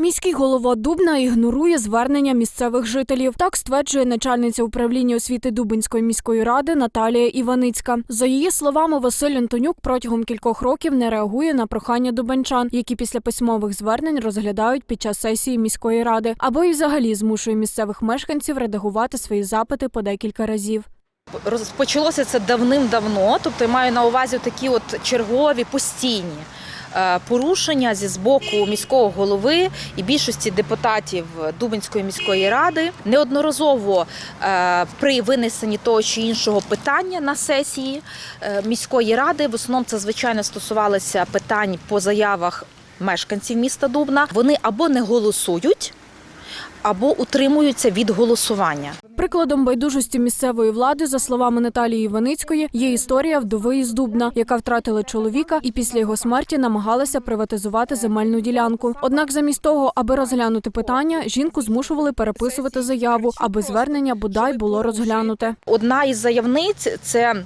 Міський голова Дубна ігнорує звернення місцевих жителів. Так стверджує начальниця управління освіти Дубинської міської ради Наталія Іваницька. За її словами, Василь Антонюк протягом кількох років не реагує на прохання дубенчан, які після письмових звернень розглядають під час сесії міської ради, або і взагалі змушує місцевих мешканців редагувати свої запити по декілька разів. Розпочалося це давним-давно, тобто я маю на увазі такі от чергові постійні порушення зі збоку міського голови і більшості депутатів Дубинської міської ради. Неодноразово е, при винесенні того чи іншого питання на сесії е, міської ради, в основному це звичайно стосувалося питань по заявах мешканців міста Дубна. Вони або не голосують, або утримуються від голосування. Прикладом байдужості місцевої влади, за словами Наталії Іваницької, є історія вдови із Дубна, яка втратила чоловіка і після його смерті намагалася приватизувати земельну ділянку. Однак, замість того, аби розглянути питання, жінку змушували переписувати заяву, аби звернення бодай було розглянуте. Одна із заявниць це.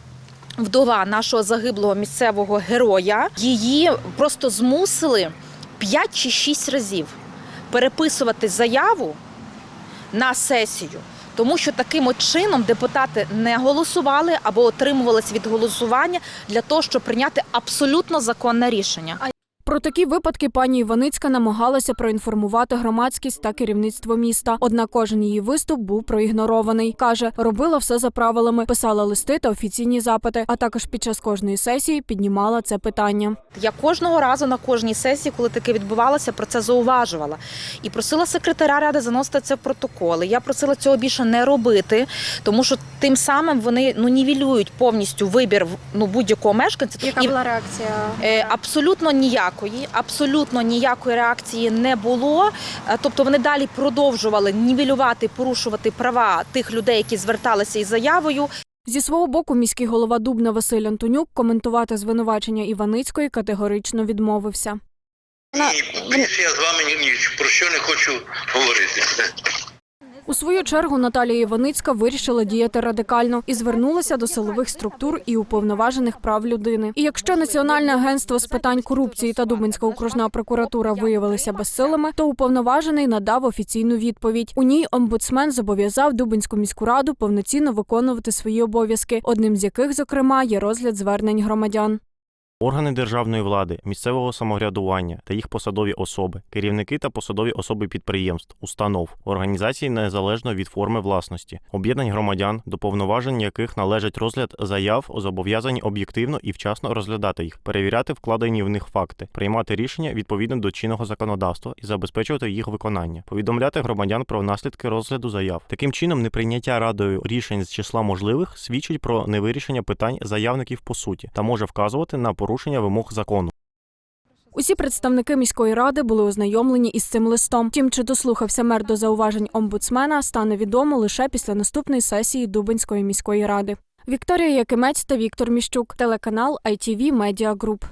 Вдова нашого загиблого місцевого героя її просто змусили 5 чи 6 разів переписувати заяву на сесію, тому що таким чином депутати не голосували або отримувались від голосування для того, щоб прийняти абсолютно законне рішення. Про такі випадки пані Іваницька намагалася проінформувати громадськість та керівництво міста. Однак кожен її виступ був проігнорований. каже, робила все за правилами, писала листи та офіційні запити, а також під час кожної сесії піднімала це питання. Я кожного разу на кожній сесії, коли таке відбувалося, про це зауважувала і просила секретаря ради заносити це в протоколи. Я просила цього більше не робити, тому що тим самим вони ну нівелюють повністю вибір ну будь-якого мешканця. Яка І, була реакція? е, абсолютно ніякої, абсолютно ніякої реакції не було. Е, Тобто вони далі продовжували нівелювати, порушувати права тих людей, які зверталися із заявою. Зі свого боку, міський голова Дубна Василь Антонюк коментувати звинувачення Іваницької категорично відмовився. Ні, більше я з вами ні, ні про що не хочу говорити. У свою чергу Наталія Іваницька вирішила діяти радикально і звернулася до силових структур і уповноважених прав людини. І якщо Національне агентство з питань корупції та Дубинська окружна прокуратура виявилися безсилими, то уповноважений надав офіційну відповідь. У ній омбудсмен зобов'язав Дубинську міську раду повноцінно виконувати свої обов'язки, одним з яких, зокрема, є розгляд звернень громадян. Органи державної влади, місцевого самоврядування та їх посадові особи, керівники та посадові особи підприємств, установ, організацій незалежно від форми власності, об'єднань громадян, до повноважень яких належить розгляд заяв, зобов'язані об'єктивно і вчасно розглядати їх, перевіряти вкладені в них факти, приймати рішення відповідно до чинного законодавства і забезпечувати їх виконання, повідомляти громадян про наслідки розгляду заяв. Таким чином, неприйняття радою рішень з числа можливих свідчить про невирішення питань заявників по суті та може вказувати на порушення вимог закону. Усі представники міської ради були ознайомлені із цим листом. Тим, чи дослухався мер до зауважень омбудсмена, стане відомо лише після наступної сесії Дубинської міської ради. Вікторія Якимець та Віктор Міщук, телеканал ITV Media Group.